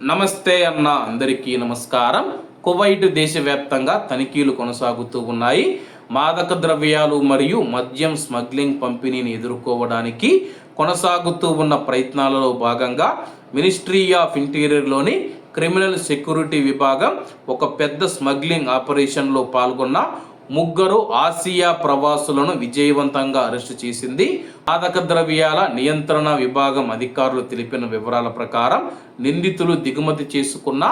నమస్తే అన్న అందరికీ నమస్కారం. కువైట్ దేశవ్యాప్తంగా తనిఖీలు కొనసాగుతూ ఉన్నాయి. మాదక ద్రవ్యాలు మరియు మద్యం స్మగ్లింగ్ పంపిణీని ఎదుర్కోవడానికి కొనసాగుతూ ఉన్న ప్రయత్నాలలో భాగంగా మినిస్ట్రీ ఆఫ్ ఇంటీరియర్లోని క్రిమినల్ సెక్యూరిటీ విభాగం ఒక పెద్ద స్మగ్లింగ్ ఆపరేషన్లో పాల్గొన్న ముగ్గురు ఆసియా ప్రవాసులను విజయవంతంగా అరెస్టు చేసింది. మాదక ద్రవ్యాల నియంత్రణ విభాగం అధికారులు తెలిపిన వివరాల ప్రకారం నిందితులు దిగుమతి చేసుకున్న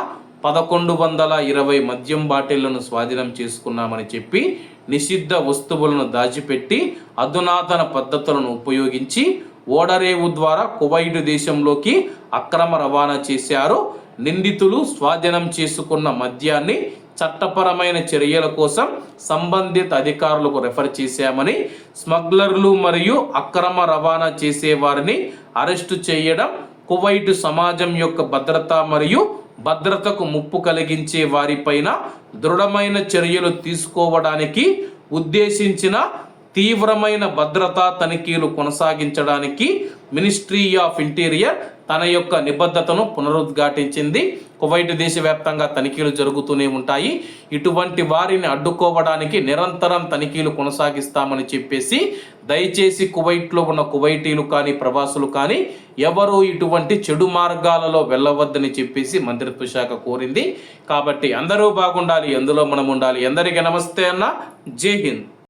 పదకొండు వందల ఇరవై మద్యం బాటిళ్ళను స్వాధీనం చేసుకున్నామని చెప్పి నిషిద్ధ వస్తువులను దాచిపెట్టి అధునాతన పద్ధతులను ఉపయోగించి ఓడరేవు ద్వారా కువైట్ దేశంలోకి అక్రమ రవాణా చేశారు. నిందితులు స్వాధీనం చేసుకున్న మద్యాన్ని చట్టపరమైన చర్యల కోసం సంబంధిత అధికారులకు రెఫర్ చేశామని స్మగ్లర్లు మరియు అక్రమ రవాణా చేసే వారిని అరెస్టు చేయడం కువైట్ సమాజం యొక్క భద్రత మరియు భద్రతకు ముప్పు కలిగించే వారిపైన దృఢమైన చర్యలు తీసుకోవడానికి ఉద్దేశించిన తీవ్రమైన భద్రతా తనిఖీలు కొనసాగించడానికి మినిస్ట్రీ ఆఫ్ ఇంటీరియర్ తన యొక్క నిబద్ధతను పునరుద్ఘాటించింది. కువైట్ దేశవ్యాప్తంగా తనిఖీలు జరుగుతూనే ఉంటాయి. ఇటువంటి వారిని అడ్డుకోవడానికి నిరంతరం తనిఖీలు కొనసాగిస్తామని చెప్పేసి దయచేసి కువైట్లో ఉన్న కువైటీలు కానీ ప్రవాసులు కానీ ఎవరు ఇటువంటి చెడు మార్గాలలో వెళ్ళవద్దని చెప్పేసి మంత్రిత్వ శాఖ కోరింది. కాబట్టి అందరూ బాగుండాలి ఎందులో మనం ఉండాలి. ఎందరికీ నమస్తే అన్న. జై హింద్.